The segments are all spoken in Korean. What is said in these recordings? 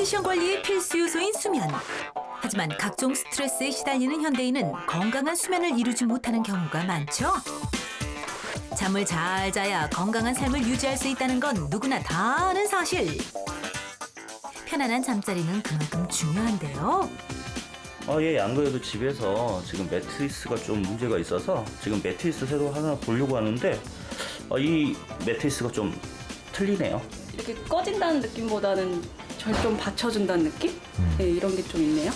컨디션 관리의 필수 요소인 수면. 하지만 각종 스트레스에 시달리는 현대인은 건강한 수면을 이루지 못하는 경우가 많죠. 잠을 잘 자야 건강한 삶을 유지할 수 있다는 건 누구나 다 아는 사실. 편안한 잠자리는 그만큼 중요한데요. 아, 예, 안 그래도 집에서 지금 매트리스가 좀 문제가 있어서 지금 매트리스 새로 하나 보려고 하는데 아, 이 매트리스가 좀 틀리네요. 이렇게 꺼진다는 느낌보다는 절 좀 받쳐준다는 느낌? 네, 이런 게 좀 있네요.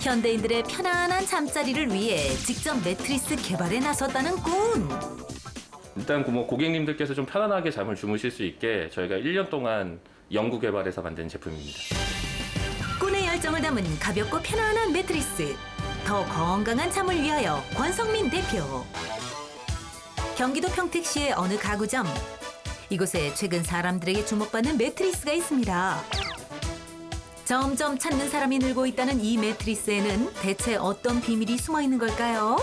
현대인들의 편안한 잠자리를 위해 직접 매트리스 개발에 나섰다는 꾼. 일단 뭐 고객님들께서 좀 편안하게 잠을 주무실 수 있게 저희가 1년 동안 연구 개발해서 만든 제품입니다. 꾼의 열정을 담은 가볍고 편안한 매트리스. 더 건강한 잠을 위하여 권성민 대표. 경기도 평택시의 어느 가구점. 이곳에 최근 사람들에게 주목받는 매트리스가 있습니다. 점점 찾는 사람이 늘고 있다는 이 매트리스에는 대체 어떤 비밀이 숨어 있는 걸까요?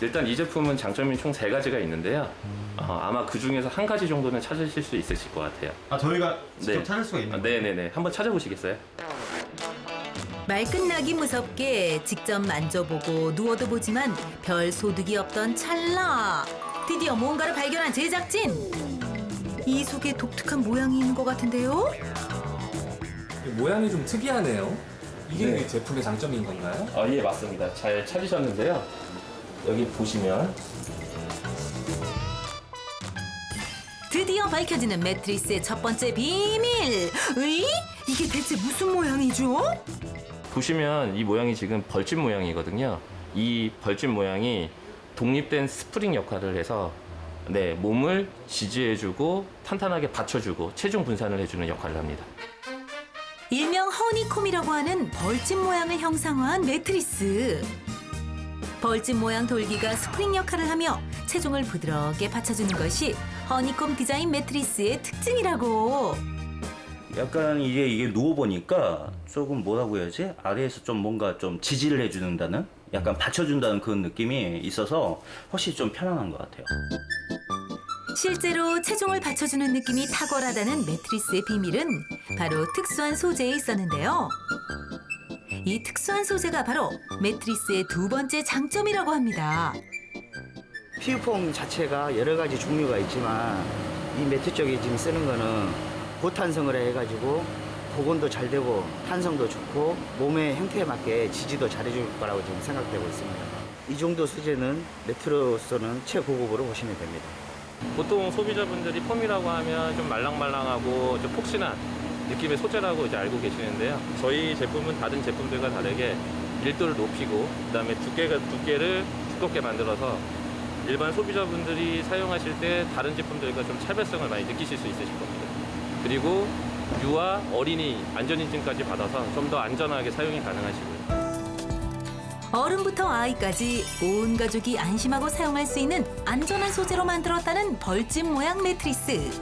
일단 이 제품은 장점이 총 세 가지가 있는데요. 어, 아마 그 중에서 한 가지 정도는 찾으실 수 있으실 것 같아요. 아 저희가 직접 네. 찾을 수가 있는 아, 거예요? 네네네. 한번 찾아보시겠어요? 말 끝나기 무섭게 직접 만져보고 누워도 보지만 별 소득이 없던 찰나 드디어 뭔가를 발견한 제작진 이 속에 독특한 모양이 있는 것 같은데요 모양이 좀 특이하네요. 이게 이 제품의 장점인 건가요? 아, 예, 맞습니다. 잘 찾으셨는데요. 여기 보시면 드디어 밝혀지는 매트리스의 첫 번째 비밀 으이? 이게 대체 무슨 모양이죠? 보시면 이 모양이 지금 벌집 모양이거든요. 이 벌집 모양이 독립된 스프링 역할을 해서 네, 몸을 지지해주고 탄탄하게 받쳐주고 체중 분산을 해주는 역할을 합니다. 일명 허니콤이라고 하는 벌집 모양을 형상화한 매트리스. 벌집 모양 돌기가 스프링 역할을 하며 체중을 부드럽게 받쳐주는 것이 허니콤 디자인 매트리스의 특징이라고. 약간 이게 이게 누워 보니까 조금 뭐라고 해야지 아래에서 좀 뭔가 좀 지지를 해주는다는 약간 받쳐준다는 그런 느낌이 있어서 훨씬 좀 편안한 것 같아요. 실제로 체중을 받쳐주는 느낌이 탁월하다는 매트리스의 비밀은 바로 특수한 소재에 있었는데요. 이 특수한 소재가 바로 매트리스의 두 번째 장점이라고 합니다. 피부폼 자체가 여러 가지 종류가 있지만 이 매트 쪽에 지금 쓰는 거는 고탄성을 해가지고 복원도 잘 되고 탄성도 좋고 몸의 형태에 맞게 지지도 잘해줄 거라고 지금 생각되고 있습니다. 이 정도 소재는 매트로서는 최고급으로 보시면 됩니다. 보통 소비자분들이 펌이라고 하면 좀 말랑말랑하고 좀 폭신한 느낌의 소재라고 이제 알고 계시는데요. 저희 제품은 다른 제품들과 다르게 밀도를 높이고 그다음에 두께가 두께를 두껍게 만들어서 일반 소비자분들이 사용하실 때 다른 제품들과 좀 차별성을 많이 느끼실 수 있으실 겁니다. 그리고 유아 어린이 안전인증까지 받아서 좀 더 안전하게 사용이 가능하시고요. 어른부터 아이까지 온 가족이 안심하고 사용할 수 있는 안전한 소재로 만들었다는 벌집 모양 매트리스.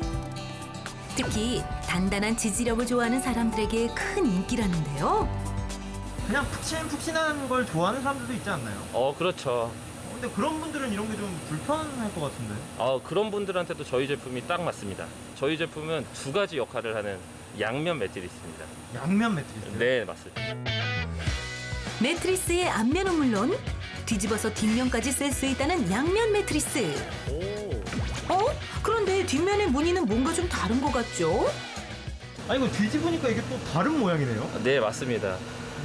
특히 단단한 지지력을 좋아하는 사람들에게 큰 인기라는데요. 그냥 푹신푹신한 걸 좋아하는 사람들도 있지 않나요? 어 그렇죠. 어, 근데 그런 분들은 이런 게 좀 불편할 것 같은데 어, 그런 분들한테도 저희 제품이 딱 맞습니다. 저희 제품은 두 가지 역할을 하는 양면 매트리스입니다. 양면 매트리스 네, 맞습니다. 매트리스의 앞면은 물론 뒤집어서 뒷면까지 쓸 수 있다는 양면 매트리스. 어? 그런데 뒷면의 무늬는 뭔가 좀 다른 것 같죠? 아니 이거 뒤집으니까 이게 또 다른 모양이네요 네, 맞습니다.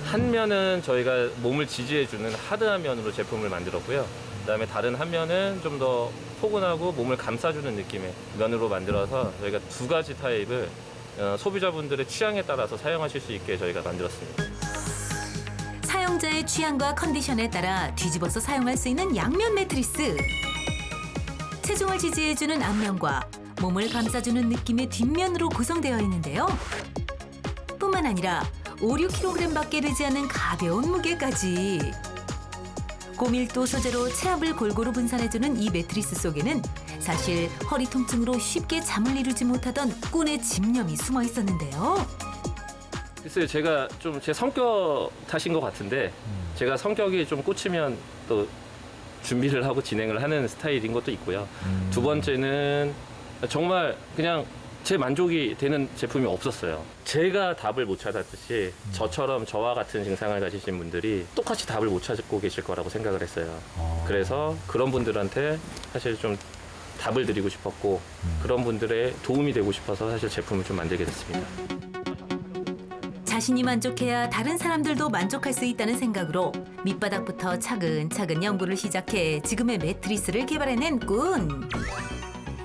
한 면은 저희가 몸을 지지해주는 하드한 면으로 제품을 만들었고요. 그다음에 다른 한 면은 좀 더 포근하고 몸을 감싸주는 느낌의 면으로 만들어서 저희가 두 가지 타입을 어, 소비자분들의 취향에 따라서 사용하실 수 있게 저희가 만들었습니다. 사용자의 취향과 컨디션에 따라 뒤집어서 사용할 수 있는 양면 매트리스. 체중을 지지해주는 앞면과 몸을 감싸주는 느낌의 뒷면으로 구성되어 있는데요. 뿐만 아니라 5, 6kg밖에 되지 않는 가벼운 무게까지. 고밀도 소재로 체압을 골고루 분산해주는 이 매트리스 속에는 사실 허리 통증으로 쉽게 잠을 이루지 못하던 꾼의 집념이 숨어 있었는데요. 글쎄요, 제가 좀 제 성격 탓인 것 같은데 제가 성격이 좀 꽂히면 또 준비를 하고 진행을 하는 스타일인 것도 있고요. 두 번째는 정말 그냥 제 만족이 되는 제품이 없었어요. 제가 답을 못 찾았듯이 저처럼 저와 같은 증상을 가지신 분들이 똑같이 답을 못 찾고 계실 거라고 생각을 했어요. 그래서 그런 분들한테 사실 좀 답을 드리고 싶었고 그런 분들의 도움이 되고 싶어서 사실 제품을 좀 만들게 됐습니다. 자신이 만족해야 다른 사람들도 만족할 수 있다는 생각으로 밑바닥부터 차근차근 연구를 시작해 지금의 매트리스를 개발해낸 꾼.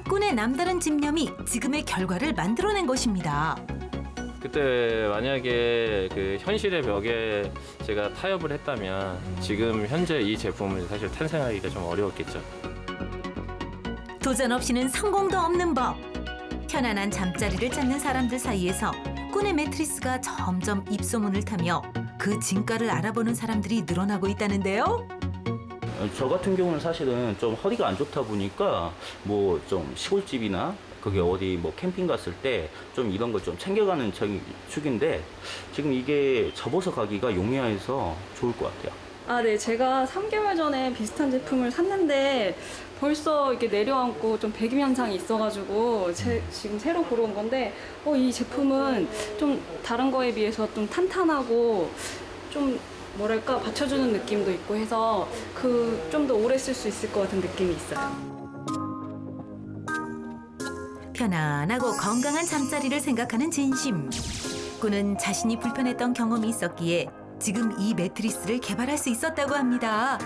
꾼의 남다른 집념이 지금의 결과를 만들어낸 것입니다. 그때 만약에 그 현실의 벽에 제가 타협을 했다면 지금 현재 이 제품을 사실 탄생하기가 좀 어려웠겠죠. 도전 없이는 성공도 없는 법. 편안한 잠자리를 찾는 사람들 사이에서 꾼의 매트리스가 점점 입소문을 타며 그 진가를 알아보는 사람들이 늘어나고 있다는데요. 저 같은 경우는 사실은 좀 허리가 안 좋다 보니까 뭐 좀 시골집이나 그게 어디 뭐 캠핑 갔을 때 좀 이런 걸 좀 챙겨가는 저- 축인데 지금 이게 접어서 가기가 용이해서 좋을 것 같아요. 아, 네. 제가 3개월 전에 비슷한 제품을 샀는데 벌써 이게 내려앉고 좀 배김 현상이 있어가지고 제, 지금 새로 고르온 건데 어, 이 제품은 좀 다른 거에 비해서 좀 탄탄하고 좀 뭐랄까 받쳐주는 느낌도 있고 해서 그 좀 더 오래 쓸 수 있을 것 같은 느낌이 있어요. 편안하고 건강한 잠자리를 생각하는 진심. 꾼은 자신이 불편했던 경험이 있었기에 지금 이 매트리스를 개발할 수 있었다고 합니다.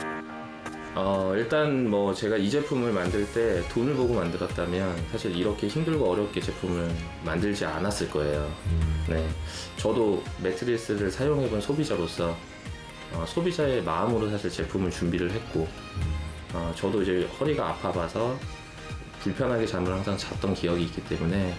어, 일단 뭐 제가 이 제품을 만들 때 돈을 보고 만들었다면 사실 이렇게 힘들고 어렵게 제품을 만들지 않았을 거예요. 네. 저도 매트리스를 사용해본 소비자로서 어, 소비자의 마음으로 사실 제품을 준비를 했고 어, 저도 이제 허리가 아파봐서 불편하게 잠을 항상 잤던 기억이 있기 때문에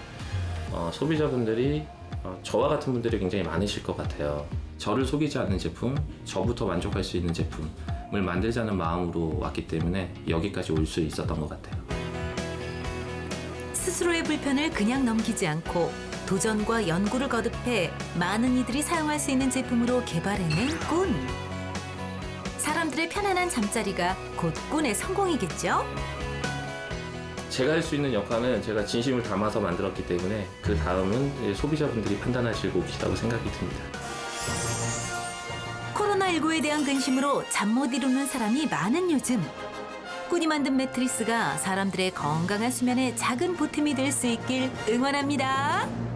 어, 소비자분들이 어, 저와 같은 분들이 굉장히 많으실 것 같아요. 저를 속이지 않는 제품, 저부터 만족할 수 있는 제품을 만들자는 마음으로 왔기 때문에 여기까지 올 수 있었던 것 같아요. 스스로의 불편을 그냥 넘기지 않고 도전과 연구를 거듭해 많은 이들이 사용할 수 있는 제품으로 개발해낸 꾼. 사람들의 편안한 잠자리가 곧 꾼의 성공이겠죠? 제가 할 수 있는 역할은 제가 진심을 담아서 만들었기 때문에 그 다음은 소비자분들이 판단하실 몫이라고 생각이 듭니다. 코로나19에 대한 근심으로 잠 못 이루는 사람이 많은 요즘. 꾼이 만든 매트리스가 사람들의 건강한 수면에 작은 보탬이 될 수 있길 응원합니다.